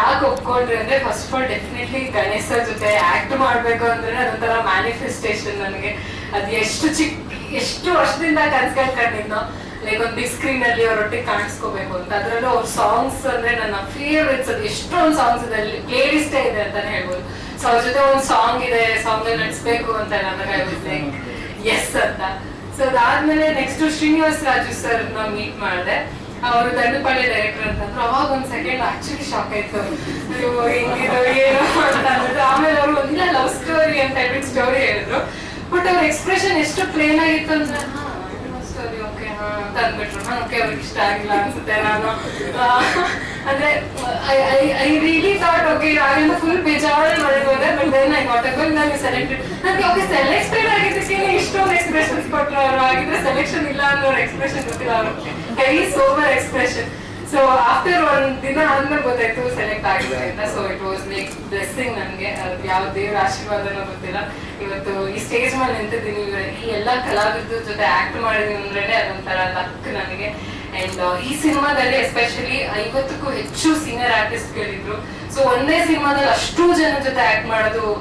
ಯಾಕೆ ಒಪ್ಕೊಂಡ್ರಿ ಅಂದ್ರೆ first of all definitely Ganesha ಜೊತೆ ಆಕ್ಟ್ ಮಾಡ್ಬೇಕು ಅಂದ್ರೆ ಅದೊಂಥರ ಮ್ಯಾನಿಫೆಸ್ಟೇಷನ್ ನನಗೆ ಅದು ಎಷ್ಟು ಚಿಕ್ಕ ಎಷ್ಟು ವರ್ಷದಿಂದ ಕನ್ಸ್ಕೊಂಡ್ ಕಂಡಿದ್ನೋ ಲೈಕ್ ಒಂದು ಬಿಗ್ ಸ್ಕ್ರೀನ್ ಅಲ್ಲಿ ಅವರೊಟ್ಟಿಗೆ ಕಾಣಿಸ್ಕೋಬೇಕು ಅಂತ. ಅದ್ರಲ್ಲೂ ಅವ್ರ ಸಾಂಗ್ಸ್ ಅಂದ್ರೆ ನನ್ನ ಫೇವ್ರೆಟ್ಸ್ ಅದು ಎಷ್ಟೊಂದು ಸಾಂಗ್ಸ್ ಇದೆ, ಅಲ್ಲಿ ಪ್ಲೇ ಇದೆ ಅಂತಾನೆ ಹೇಳ್ಬೋದು. ಸೊ ಅವ್ರ ಜೊತೆ ಒಂದು ಸಾಂಗ್ ಇದೆ ಸಾಂಗ್ ನಡೆಸ್ಬೇಕು ನಡ್ಸ್ಬೇಕು ಅಂತ ನನಗೆ ಲೈಕ್ ಎಸ್ ಅಂತ. ಸೊ ಅದಾದ್ಮೇಲೆ ನೆಕ್ಸ್ಟ್ ಶ್ರೀನಿವಾಸ್ ರಾಜು ಸರ್ನ ಮೀಟ್ ಮಾಡಿದೆ. ಅವರು ದಂಡುಪಾಳ್ಯ ಡೈರೆಕ್ಟರ್ ಅಂತಂದ್ರು. ಅವಾಗ ಒಂದ್ ಸೆಕೆಂಡ್ ಆಕ್ಚುಲಿ ಶಾಕ್ ಆಯ್ತು. ನೀವು ಹೆಂಗಿದು ಏನು ಅಂತ ಅಂದ್ರು ಆಮೇಲೆ ಅವರು ಒಂದಿಲ್ಲ ಲವ್ ಸ್ಟೋರಿ ಅಂತ ಹೇಳ್ಬಿಟ್ಟು ಸ್ಟೋರಿ ಹೇಳಿದ್ರು. ಬಟ್ ಅವ್ರ ಎಕ್ಸ್ಪ್ರೆಷನ್ ಎಷ್ಟು ಪ್ಲೇನ್ ಆಗಿತ್ತು ಅಂದ್ರೆ ಸ್ಟೋರಿ ಓಕೆ ಹಾ, ಅಂತ ಅಂದ್ಬಿಟ್ರು. ಓಕೆ ಅವ್ರಿಗೆ ಇಷ್ಟ ಆಗಿಲ್ಲ ಅನ್ಸುತ್ತೆ ನಾನು. ಅಂದ್ರೆ ಐ ರಿಯಲಿ ಥಾಟ್ ಓಕೆ ಆಗಿಂದ ಫುಲ್ ಬೇಜಾರು ಮಾಡಿದ್ರೆ ಬಟ್ ದೆನ್ ಐ ಗಾಟ್ ಅಬಲ್ ನಾನು ಸೆಲೆಕ್ಟೆಡ್ ನನಗೆ ಓಕೆ ಸೆಲೆಕ್ಟೆಡ್ ಆಗಿದ್ದಕ್ಕೆ ಇಷ್ಟೊಂದು ಎಕ್ಸ್ಪ್ರೆಷನ್ಸ್ ಕೊಟ್ಟರು ಅವರು ಆಗಿದ್ರೆ ಸೆಲೆಕ್ಷನ್ ಇಲ್ಲ ಅನ್ನೋ ಎಕ್ಸ್ಪ್ರೆಷನ್ ಗೊತ್ತಿಲ್ಲ ಅವರು very sober expression so after ಒಂದ್ ದಿನ ಆದ್ಮೇಲೆ ಗೊತ್ತಾಯ್ತು ಸೆಲೆಕ್ಟ್ ಆಗಿದೆ ಅಂತ. So it was like blessing ನನಗೆ. ಯಾವ ದೇವ್ರ ಆಶೀರ್ವಾದನೋ ಗೊತ್ತಿಲ್ಲ. ಇವತ್ತು ಈ ಸ್ಟೇಜ್ ಮೇಲೆ ನಿಂತಿದ್ದೀನಿ. ಈ ಎಲ್ಲಾ ಕಲಾವಿದ್ರ ಜೊತೆ ಆಕ್ಟ್ ಮಾಡಿದೀನಿ ಅಂದ್ರೆ ಅದೊಂಥರ ಲಕ್ ನನಗೆ. ಅಂಡ್ ಈ ಸಿನಿಮಾದಲ್ಲಿ ಎಸ್ಪೆಷಲಿ ಐವತ್ತಕ್ಕೂ ಹೆಚ್ಚು ಸೀನಿಯರ್ ಆರ್ಟಿಸ್ಟ್ ಗಳಿದ್ರು. ಸೊ ಒಂದೇ ಸಿನಿಮಾದಲ್ಲಿ ಅಷ್ಟು ಜನ ಜೊತೆ ಆಕ್ಟ್ ಮಾಡೋದು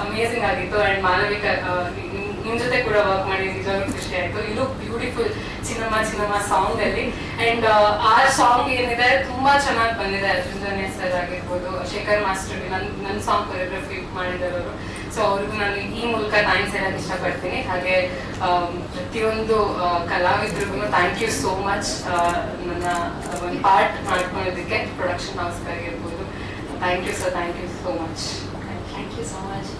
ಅಮೇಸಿಂಗ್ ಆಗಿತ್ತು. ಅಂಡ್ ಮಾನವಿಕ ನಿಮ್- ಜೊತೆ ಕೂಡ ವರ್ಕ್ ಮಾಡಿ, ನಿಜವಾಗ್ಲೂ ಖುಷಿ ಆಯ್ತು. ಇದು ಬ್ಯೂಟಿಫುಲ್ ಚಿನ್ನಮ್ಮ ಚಿನ್ನಮ್ಮ ಸಾಂಗ್ ಅಲ್ಲಿ ಅಂಡ್ ಆ ಸಾಂಗ್ ಏನಿದೆ, ತುಂಬಾ ಚೆನ್ನಾಗಿ ಬಂದಿದೆ. ಅರ್ಜುನ್ ಸರ್ ಆಗಿರ್ಬೋದು, ಶೇಖರ್ ಮಾಸ್ಟರ್, ನನ್ ನನ್ನ ಸಾಂಗ್ ಕೊರಿಯೋಗ್ರಫಿ ಮಾಡಿದವರು ಸೊ ಅವ್ರಿಗೂ ನಾನು ಈ ಮೂಲಕ ಥ್ಯಾಂಕ್ಸ್ ಹೇಳಕ್ ಇಷ್ಟಪಡ್ತೀನಿ. ಹಾಗೆ ಪ್ರತಿಯೊಂದು ಕಲಾವಿದ್ರಿಗೂ ಥ್ಯಾಂಕ್ ಯು ಸೋ ಮಚ್ ನನ್ನ, ಒಂದು ಪಾರ್ಟ್ ಮಾಡ್ಕೊಂಡಿದ್ದಕ್ಕೆ production ಹೌಸ್ಗಾಗಿರ್ಬೋದು thank you sir thank you so much thank you so much